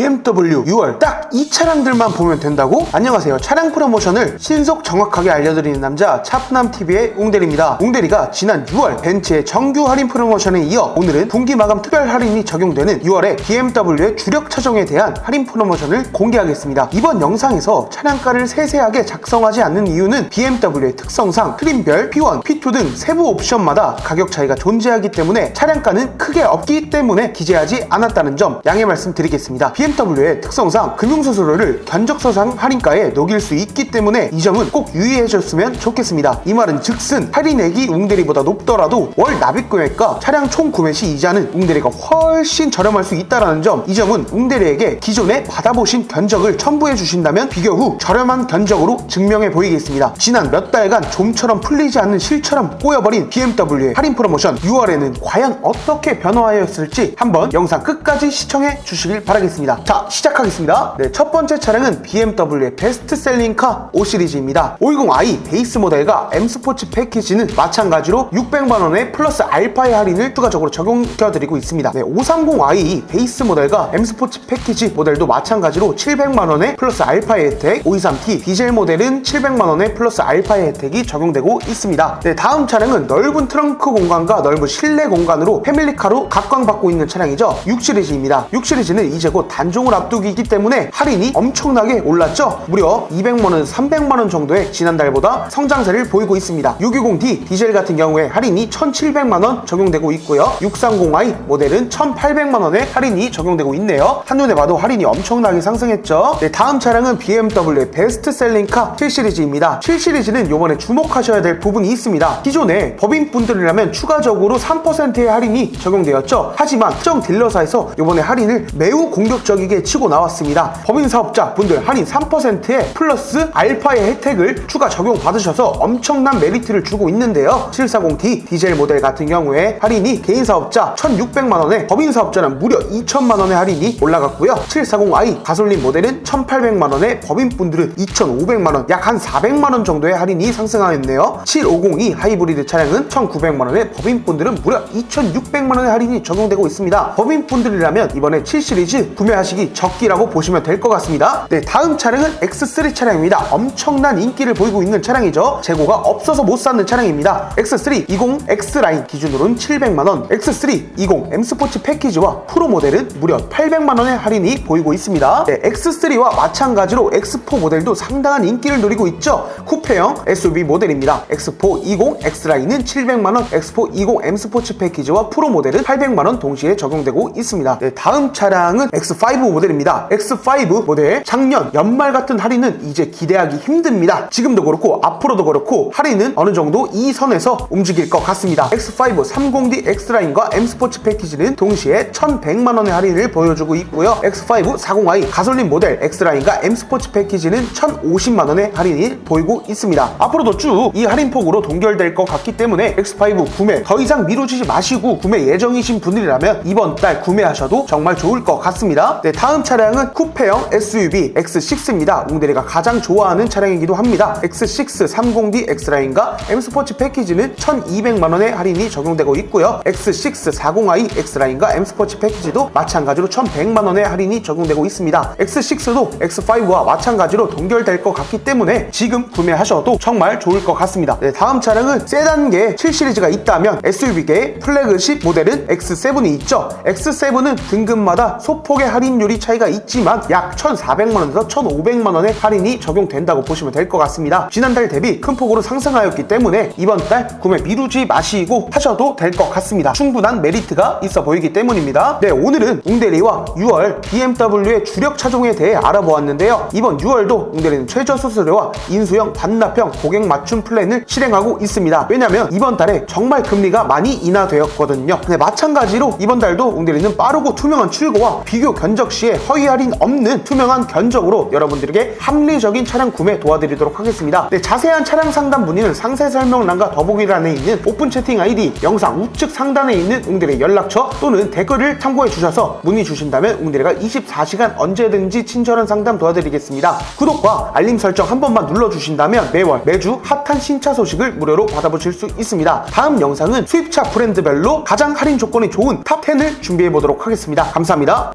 BMW 6월 딱 이 차량들만 보면 된다고? 안녕하세요. 차량 프로모션을 신속 정확하게 알려드리는 남자 차프남TV의 웅대리입니다. 웅대리가 지난 6월 벤츠의 정규 할인 프로모션에 이어 오늘은 분기 마감 특별 할인이 적용되는 6월의 BMW의 주력 차종에 대한 할인 프로모션을 공개하겠습니다. 이번 영상에서 차량가를 세세하게 작성하지 않는 이유는 BMW의 특성상 트림별, P1, P2 등 세부 옵션마다 가격 차이가 존재하기 때문에 차량가는 크게 없기 때문에 기재하지 않았다는 점 양해 말씀드리겠습니다. BMW 의 특성상 금융수수료를 견적서상 할인가에 녹일 수 있기 때문에 이 점은 꼭 유의해 줬으면 좋겠습니다. 이 말은 즉슨 할인액이 웅대리보다 높더라도 월 납입 금액과 차량 총 구매 시 이자는 웅대리가 훨씬 저렴할 수 있다는 점, 이 점은 웅대리에게 기존에 받아보신 견적을 첨부해 주신다면 비교 후 저렴한 견적으로 증명해 보이겠습니다. 지난 몇 달간 좀처럼 풀리지 않는 실처럼 꼬여버린 BMW의 할인 프로모션 6월에는 과연 어떻게 변화하였을지 한번 영상 끝까지 시청해 주시길 바라겠습니다. 자, 시작하겠습니다. 네, 첫 번째 차량은 BMW의 베스트셀링 카 5시리즈입니다. 520i 베이스 모델과 M 스포츠 패키지는 마찬가지로 600만원의 플러스 알파의 할인을 추가적으로 적용시켜드리고 있습니다. 네, 530i 베이스 모델과 M 스포츠 패키지 모델도 마찬가지로 700만원의 플러스 알파의 혜택, 523T 디젤 모델은 700만원의 플러스 알파의 혜택이 적용되고 있습니다. 네, 다음 차량은 넓은 트렁크 공간과 넓은 실내 공간으로 패밀리카로 각광받고 있는 차량이죠. 6 시리즈입니다. 6 시리즈는 이제 곧 단종을 앞두기이기 때문에 할인이 엄청나게 올랐죠. 무려 200만원, 300만원 정도의 지난달보다 성장세를 보이고 있습니다. 620D 디젤 같은 경우에 할인이 1,700만원 적용되고 있고요. 630i 모델은 1,800만원의 할인이 적용되고 있네요. 한눈에 봐도 할인이 엄청나게 상승했죠. 네, 다음 차량은 BMW의 베스트셀링카 7시리즈입니다. 7시리즈는 이번에 주목하셔야 될 부분이 있습니다. 기존에 법인분들이라면 추가적으로 3%의 할인이 적용되었죠. 하지만 특정 딜러사에서 이번에 할인을 매우 공격적 이게 치고 나왔습니다. 법인 사업자 분들 할인 3%에 플러스 알파의 혜택을 추가 적용 받으셔서 엄청난 메리트를 주고 있는데요. 740D 디젤 모델 같은 경우에 할인이 개인 사업자 1,600만 원에 법인 사업자는 무려 2천만 원의 할인이 올라갔고요. 740i 가솔린 모델은 1,800만 원에 법인분들은 2,500만 원, 약 한 400만 원 정도의 할인이 상승하였네요. 7502 하이브리드 차량은 1,900만 원에 법인분들은 무려 2,600만 원의 할인이 적용되고 있습니다. 법인분들이라면 이번에 7 시리즈 구매하 시기 적기라고 보시면 될 것 같습니다. 네, 다음 차량은 X3 차량입니다. 엄청난 인기를 보이고 있는 차량이죠. 재고가 없어서 못 사는 차량입니다. X3 20 X 라인 기준으로는 700만 원, X3 20 M 스포츠 패키지와 프로 모델은 무려 800만 원의 할인이 보이고 있습니다. 네, X3와 마찬가지로 X4 모델도 상당한 인기를 누리고 있죠. 쿠페형 SUV 모델입니다. X4 20 X 라인은 700만 원, X4 20 M 스포츠 패키지와 프로 모델은 800만 원 동시에 적용되고 있습니다. 네, 다음 차량은 X5 모델입니다. X5 모델 작년 연말 같은 할인은 이제 기대하기 힘듭니다. 지금도 그렇고 앞으로도 그렇고 할인은 어느 정도 이 선에서 움직일 것 같습니다. X5 30D X라인과 M 스포츠 패키지는 동시에 1100만 원의 할인을 보여주고 있고요. X5 40i 가솔린 모델 X라인과 M 스포츠 패키지는 1050만 원의 할인이 보이고 있습니다. 앞으로도 쭉 이 할인 폭으로 동결될 것 같기 때문에 X5 구매 더 이상 미루지 마시고 구매 예정이신 분들이라면 이번 달 구매하셔도 정말 좋을 것 같습니다. 네, 다음 차량은 쿠페형 SUV X6입니다. 웅대리가 가장 좋아하는 차량이기도 합니다. X6 30D X라인과 M 스포츠 패키지는 1200만 원의 할인이 적용되고 있고요. X6 40i X라인과 M 스포츠 패키지도 마찬가지로 1100만 원의 할인이 적용되고 있습니다. X6도 X5와 마찬가지로 동결될 것 같기 때문에 지금 구매하셔도 정말 좋을 것 같습니다. 네, 다음 차량은 세단계 7 시리즈가 있다면 SUV계의 플래그십 모델은 X7이 있죠. X7은 등급마다 소폭의 할인 율이 차이가 있지만 약 1,400만 원에서 1,500만 원의 할인이 적용된다고 보시면 될 것 같습니다. 지난달 대비 큰 폭으로 상승하였기 때문에 이번 달 구매 미루지 마시고 하셔도 될 것 같습니다. 충분한 메리트가 있어 보이기 때문입니다. 네, 오늘은 웅대리와 6월 BMW의 주력 차종에 대해 알아보았는데요. 이번 6월도 웅대리는 최저 수수료와 인수형 반납형 고객 맞춤 플랜을 실행하고 있습니다. 왜냐면 이번 달에 정말 금리가 많이 인하되었거든요. 네, 마찬가지로 이번 달도 웅대리는 빠르고 투명한 출고와 비교 견적 시에 허위 할인 없는 투명한 견적으로 여러분들에게 합리적인 차량 구매 도와드리도록 하겠습니다. 네, 자세한 차량 상담 문의는 상세 설명란과 더보기란에 있는 오픈 채팅 아이디 영상 우측 상단에 있는 웅대리 연락처 또는 댓글을 참고해 주셔서 문의 주신다면 웅대리가 24시간 언제든지 친절한 상담 도와드리겠습니다. 구독과 알림 설정 한 번만 눌러주신다면 매월 매주 핫한 신차 소식을 무료로 받아보실 수 있습니다. 다음 영상은 수입차 브랜드별로 가장 할인 조건이 좋은 탑 10을 준비해 보도록 하겠습니다. 감사합니다.